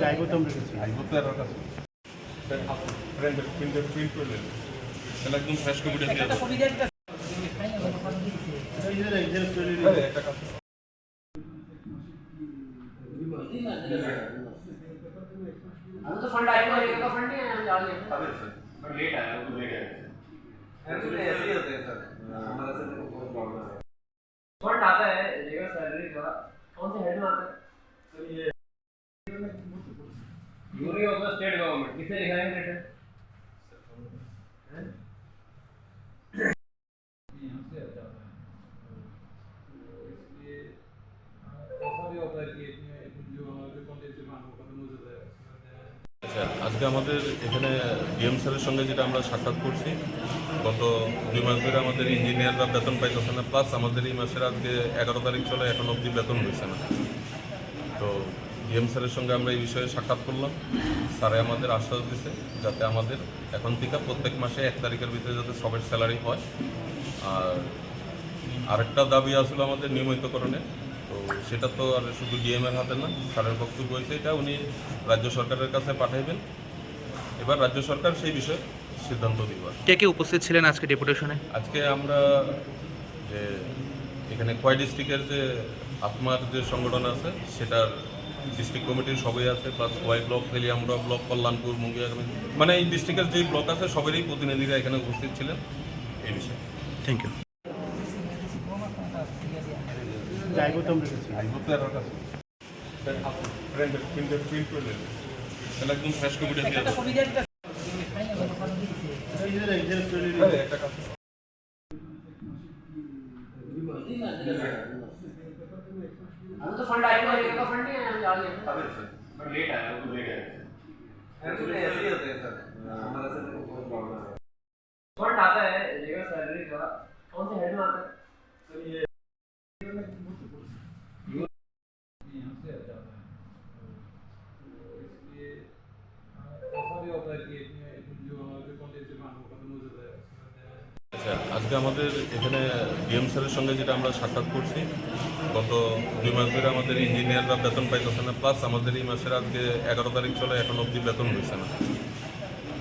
জায়গোতম রেখেছি আইবো তো এর কাছে। প্রিন্ট প্রিন্ট প্রিন্ট করে দেন। তাহলে একদম ফ্রেশ কপিটা দিয়ে দাও আরে, हो जाता है আচ্ছা আজকে আমাদের এখানে ডিএম স্যারের সঙ্গে যেটা আমরা সাক্ষাৎ করছি গত দুই মাস ধরে আমাদের ইঞ্জিনিয়াররা বেতন পাইতেছে না প্লাস আমাদের এই মাসের আজকে এগারো তারিখ চলে এখন অবধি বেতন হয়েছে না তো ডিএম স্যারের সঙ্গে আমরা এই বিষয়ে সাক্ষাৎ করলাম। স্যারে আমাদের আশ্বাস দিছে যাতে আমাদের এখন থেকে প্রত্যেক মাসে এক তারিখের ভিতরে যাতে সবের স্যালারি হয়। আর আরেকটা দাবি আসলে আমাদের নিয়মিতকরণে তো সেটা তো আর শুধু ডিএমের হাতে না স্যারের বক্তব্য হয়েছে এটা উনি রাজ্য সরকারের কাছে পাঠাইবেন। এবার রাজ্য সরকার সেই বিষয়ে সিদ্ধান্ত দিবার কে কে উপস্থিত ছিলেন আজকে ডেপুটেশনে? আজকে আমরা যে এখানে কয় ডিস্ট্রিক্টের যে আত্মার যে সংগঠন আছে সেটার ডিস্ট্রিক্ট কমিটির সবাই আছে plus Y block Teliamura block Kalyanpur Mungiakami মানে এই ডিস্ট্রিক্টের যে ব্লক আছে সবেরই প্রতিনিধিরা এখানে উপস্থিত ছিলেন এই বিষয়ে। থ্যাংক ইউ জায়গোতম রেখেছি আইবো তো वो तो फंड आएगा एक का फंड ही आ गया अभी सर लेट आया वो लेट आया। तो ऐसे ही होते हैं सर। हमारा सर तो बहुत प्रॉब्लम है। फंड आता है रेगा सैलरी का। कौन से हेड में आता है? सर ये আজকে আমাদের এখানে ডিএম স্যারের সঙ্গে যেটা আমরা সাক্ষাৎ করছি, গত দুই মাস ধরে আমাদের ইঞ্জিনিয়াররা বেতন পাইতেছে না প্লাস আমাদের এই মাসের আজকে এগারো তারিখ চলে, এখন অবধি বেতন হয়েছে না।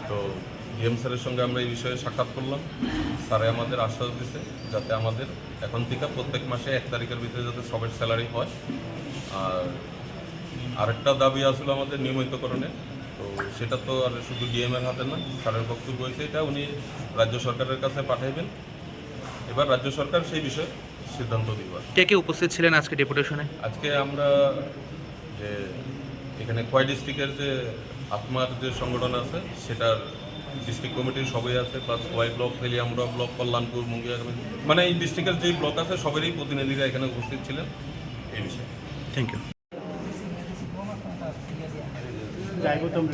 তো ডিএম স্যারের সঙ্গে আমরা এই বিষয়ে সাক্ষাৎ করলাম। স্যারে আমাদের আশ্বাস দিছে যাতে আমাদের এখন থেকে প্রত্যেক মাসে এক তারিখের ভিতরে যাতে সবের স্যালারি হয়। আর আরেকটা দাবি আসলে আমাদের নিয়মিতকরণে তো সেটা তো আর শুধু ডিএম এর হাতে না স্যারের বক্তব্য হয়েছে এটা উনি রাজ্য সরকারের কাছে পাঠাইবেন। এবার রাজ্য সরকার সেই বিষয়ে সিদ্ধান্ত দিবার কে কে উপস্থিত ছিলেন আজকে ডেপুটেশনে? আজকে আমরা যে এখানে কয় ডিস্ট্রিক্টের যে আত্মার যে সংগঠন আছে সেটার ডিস্ট্রিক্ট কমিটির সবাই আছে plus Y block Teliamura block Kalyanpur Mungiakami মানে এই ডিস্ট্রিক্টের যেই ব্লক আছে সবেরই প্রতিনিধিরা এখানে উপস্থিত ছিলেন এই বিষয়ে। Thank you